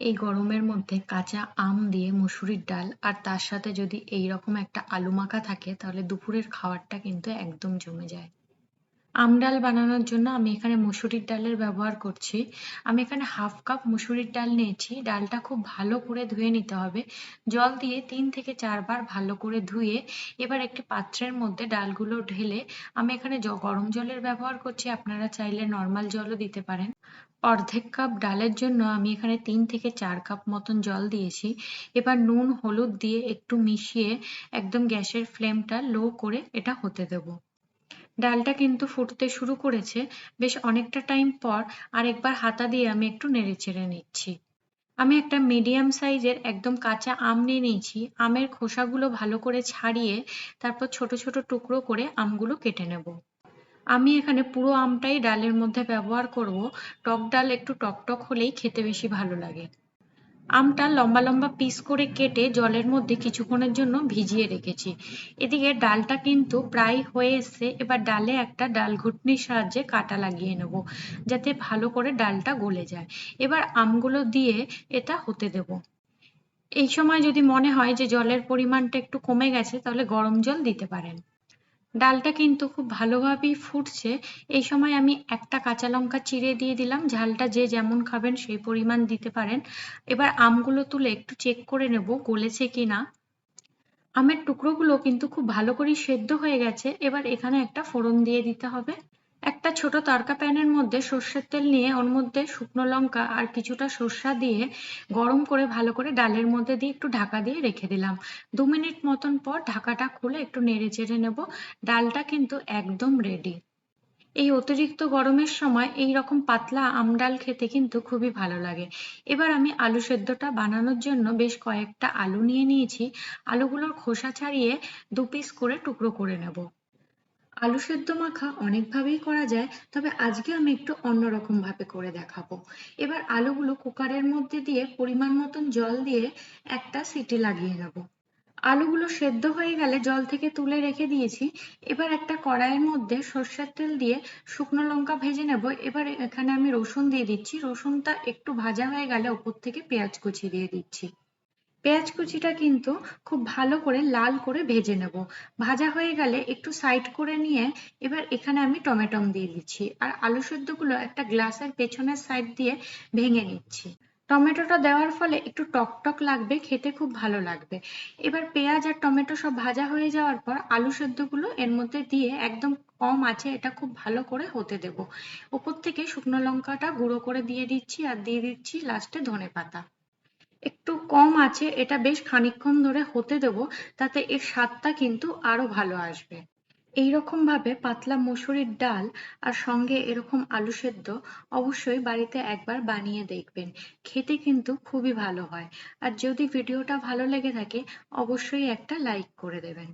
এই গরমের মধ্যে কাঁচা আম দিয়ে মুসুরির ডাল আর তার সাথে যদি এইরকম একটা আলু মাখা থাকে, তাহলে দুপুরের খাবারটা কিন্তু একদম জমে যায়। আম ডাল বানানোর জন্য আমি এখানে মুসুরির ডালের ব্যবহার করছি। আমি এখানে হাফ কাপ মুসুরির ডাল নিয়েছি। ডালটা খুব ভালো করে ধুয়ে নিতে হবে। জল দিয়ে তিন থেকে চারবার ভালো করে ধুয়ে এবার একটি পাত্রের মধ্যে ডালগুলো ঢেলে আমি এখানে গরম জলের ব্যবহার করছি। আপনারা চাইলে নর্মাল জলও দিতে পারেন। অর্ধেক কাপ ডালের জন্য আমি এখানে তিন থেকে চার কাপ মতন জল দিয়েছি। এবার নুন, হলুদ দিয়ে একটু মিশিয়ে একদম গ্যাসের ফ্লেমটা লো করে এটা হতে দেব। ডালটা কিন্তু ফুটতে শুরু করেছে। বেশ অনেকটা টাইম পর আরেকবার হাতা দিয়ে আমি একটু নেড়ে চেড়ে নিচ্ছি। আমি একটা মিডিয়াম সাইজের একদম কাঁচা আম নিয়ে নিয়েছি। আমের খোসাগুলো ভালো করে ছাড়িয়ে তারপর ছোট ছোট টুকরো করে আমগুলো কেটে নেব। আমি এখানে পুরো আমটাই ডালের মধ্যে ব্যবহার করব। টক ডাল একটু টকটক হলেই খেতে বেশি ভালো লাগে। আমটা লম্বা লম্বা পিস করে কেটে জলের মধ্যে কিছুক্ষণের জন্য ভিজিয়ে রেখেছি। এদিকে ডালটা কিন্তু প্রায় হয়ে এসছে, এবার ডালে একটা ডাল ঘুটনির সাহায্যে কাটা লাগিয়ে নেব, যাতে ভালো করে ডালটা গলে যায়। এবার আমগুলো দিয়ে এটা হতে দেব। এই সময় যদি মনে হয় যে জলের পরিমাণটা একটু কমে গেছে, তাহলে গরম জল দিতে পারেন। ডালটা কিন্তু খুব ভালোভাবেই ফুটছে। এই সময় আমি একটা কাঁচা লঙ্কা চিড়ে দিয়ে দিলাম। ঝালটা যে যেমন খাবেন সেই পরিমাণ দিতে পারেন। এবার আমগুলো তুলে একটু চেক করে নেব গলেছে কি না আমের টুকরোগুলো কিন্তু খুব ভালো করে সেদ্ধ হয়ে গেছে। এবার এখানে একটা ফোড়ন দিয়ে দিতে হবে। একটা ছোট তড়কা প্যানের মধ্যে সর্ষের তেল নিয়ে ওর মধ্যে শুকনো লঙ্কা আর কিছুটা সর্ষা দিয়ে গরম করে ভালো করে ডালের মধ্যে দিয়ে একটু ঢাকা দিয়ে রেখে দিলাম। দু মিনিট মতন পর ঢাকাটা খুলে একটু নেড়ে চেড়ে নেব। ডালটা কিন্তু একদম রেডি এই অতিরিক্ত গরমের সময় এই রকম পাতলা আম ডাল খেতে কিন্তু খুবই ভালো লাগে। এবার আমি আলু সেদ্ধটা বানানোর জন্য বেশ কয়েকটা আলু নিয়ে নিয়েছি। আলুগুলোর খোসা ছাড়িয়ে দু পিস করে টুকরো করে নেব। আলু সেদ্ধ মাখা অনেকভাবেই করা যায়, তবে আজকে আমি একটু অন্যরকম ভাবে করে দেখাবো। এবার আলুগুলো কুকারের মধ্যে দিয়ে পরিমাণ মতন জল দিয়ে একটা সিটি লাগিয়ে নেব। আলুগুলো সেদ্ধ হয়ে গেলে জল থেকে তুলে রেখে দিয়েছি। এবার একটা কড়াইয়ের মধ্যে সর্ষের তেল দিয়ে শুকনো লঙ্কা ভেজে নেব। এবার এখানে আমি রসুন দিয়ে দিচ্ছি। রসুনটা একটু ভাজা হয়ে গেলে ওপর থেকে পেঁয়াজ কুচি দিয়ে দিচ্ছি। পেঁয়াজ কুচিটা কিন্তু খুব ভালো করে লাল করে ভেজে নেব। ভাজা হয়ে গেলে একটু সাইড করে নিয়ে এবার এখানে আমি টমেটম দিয়ে দিচ্ছি আর আলু সেদ্ধগুলো একটা গ্লাসের পেছনের সাইড দিয়ে ভেঙে নিচ্ছি। টমেটোটা দেওয়ার ফলে একটু টক টক লাগবে, খেতে খুব ভালো লাগবে। এবার পেঁয়াজ আর টমেটো সব ভাজা হয়ে যাওয়ার পর আলু সেদ্ধগুলো এর মধ্যে দিয়ে একদম কম আছে, এটা খুব ভালো করে হতে দেব। ওপর থেকে শুকনো লঙ্কাটা গুঁড়ো করে দিয়ে দিচ্ছি আর দিয়ে দিচ্ছি লাস্টে ধনে পাতা কম আছে, এটা বেশ খানিকক্ষণ ধরে হতে দেব, তাতে এর স্বাদটা কিন্তু আরও ভালো আসবে। এইরকম ভাবে পাতলা মসুরির ডাল আর সঙ্গে এরকম আলু সেদ্ধ অবশ্যই বাড়িতে একবার বানিয়ে দেখবেন। খেতে কিন্তু খুবই ভালো হয়। আর যদি ভিডিওটা ভালো লেগে থাকে, অবশ্যই একটা লাইক করে দেবেন।